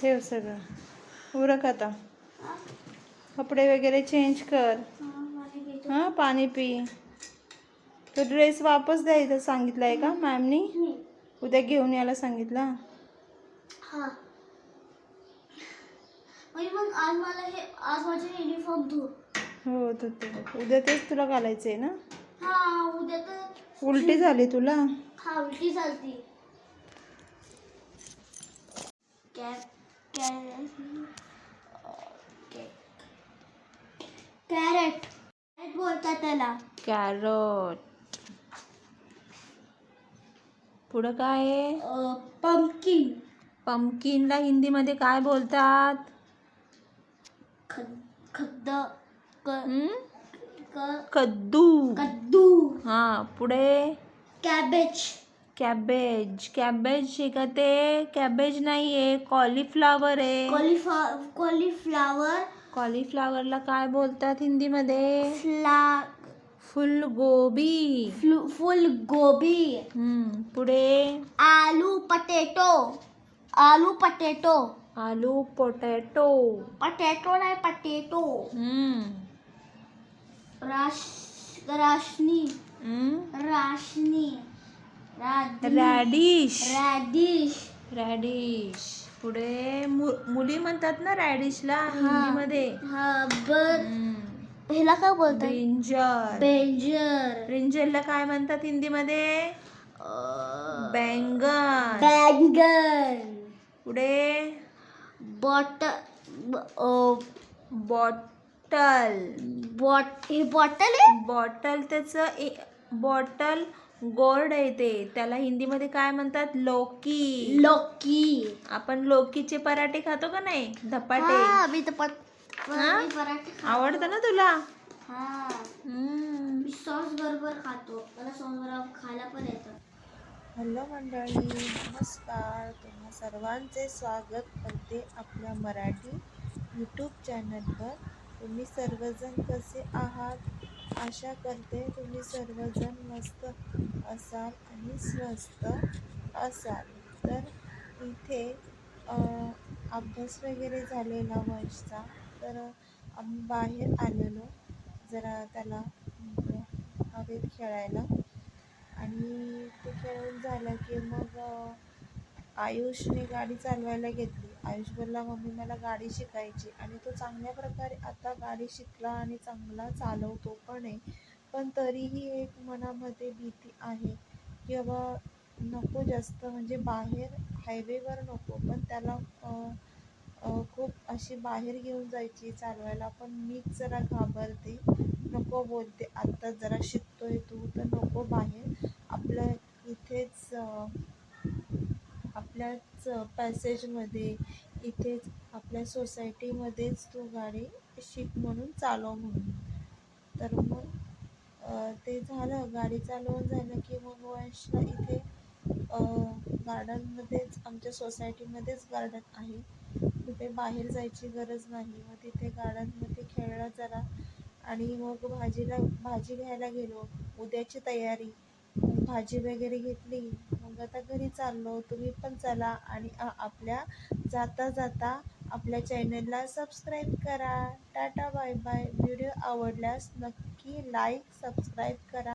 ठेव सगळं. उरक आता. कपडे वगैरे चेंज कर. हां पाणी पी. तो ड्रेस वापस द्यायचा सांगितला आहे का मॅमनी? उद्या घेऊन यायला सांगितला? हां. म्हणजे मग आज मला हे आज माझे युनिफॉर्म धु हो तो ते. उद्या तेच तुला घालायचं आहे ना? हा उद्या तर उलटी झाली तुला? हा उलटी कॅ- कॅरेट कॅरेट. कॅरेट बोलतात त्याला. कॅरट. पुढं काय आहे? पंपकिन. पंपकिनला हिंदीमध्ये काय बोलतात? खद्द. हम्म? क- कद्दू. कद्दू. हा पुढे? कॅबेज. कॅबेज. कॅबेज आहे का ते? कॅबेज नाही आहे कॉलीफ्लावर आहे. कॉलीफ्ला कॉलीफ्लावर. कॉलीफ्लावरला काय बोलतात हिंदीमध्ये? फ्ला फुलगोबी. फ्लू फुल गोबी हम्म, पुढे? आलू पटेटो. आलू पटेटो. आलू पोटॅटो. पटेटो नाही पटेटो. हम्म, राश राशनी. राशनी. रॅडिश. रॅडिश. रॅडिश. पुढे मु- मुली म्हणतात ना रॅडिशला हिंदीमध्ये. हा. ह्याला काय बोलतात? ब्रिंजल बेंजर ब्रिंजलला काय म्हणतात हिंदीमध्ये? बैंगन बँगन पुढे? बॉट बॉटल. बॉट हे बॉटल आहे? बॉटल त्याचं ए बॉटल गोड आहे ते. त्याला हिंदीमध्ये काय म्हणतात? लोकी. लोकी. आपण लोकीचे पराठे खातो का नाही? धपाटे. हा मी तर पट हा? मी पराठे खा- आवडतं ना तुला? हा. हम्म. मी सॉस बरोबर खातो. मला सॉस बरोबर खायला पण येतं. हॅलो मंडळी नमस्कार. तुम्हा सर्वांचे स्वागत करते आपल्या मराठी यूट्यूब चॅनलवर तुम्ही सर्वजण कसे आहात? आशा करते तुम्ही सर्वजण मस्त असाल आणि स्वस्त असाल. तर इथे अभ्यास वगैरे झालेला वंशचा तर आम्ही बाहेर आलेलो. जरा त्याला हवेत खेळायला. आणि ते खेळून झालं की मग आयुषने गाडी चालवायला घेतली. आयुष बोलला मम्मी मला गाडी शिकायची. आणि तो चांगल्या प्रकारे आता गाडी शिकला आणि चांगला चालवतो पण. आहे पण तरीही एक मनामध्ये भीती आहे की बाबा नको जास्त म्हणजे बाहेर हायवेवर नको. पण त्याला खूप अशी बाहेर घेऊन जायची चालवायला. पण मीच जरा घाबरते. नको बोलते आत्ता जरा शिकतोय तू तर नको बाहेर. आपलं इथेच अ, पॅसेजमध्ये इथेच आपल्या सोसायटीमध्येच तू गाडी शिक म्हणून चालव म्हणून. तर मग ते झालं. गाडी चालवून झालं की मग वंशला इथे गार्डनमध्येच आमच्या सोसायटीमध्येच गार्डन आहे. कुठे बाहेर जायची गरज नाही. मग तिथे गार्डनमध्ये खेळला जरा आणि मग भाजीला भाजी घ्यायला गेलो. उद्याची तयारी. भाजी वगैरे घेतली. मग आता घरी चाललो तुम्ही पण चला आणि आपल्या जाता जाता आपल्या चॅनलला सबस्क्राईब करा. Tata bye bye. व्हिडिओ आवडल्यास नक्की लाईक सबस्क्राईब करा.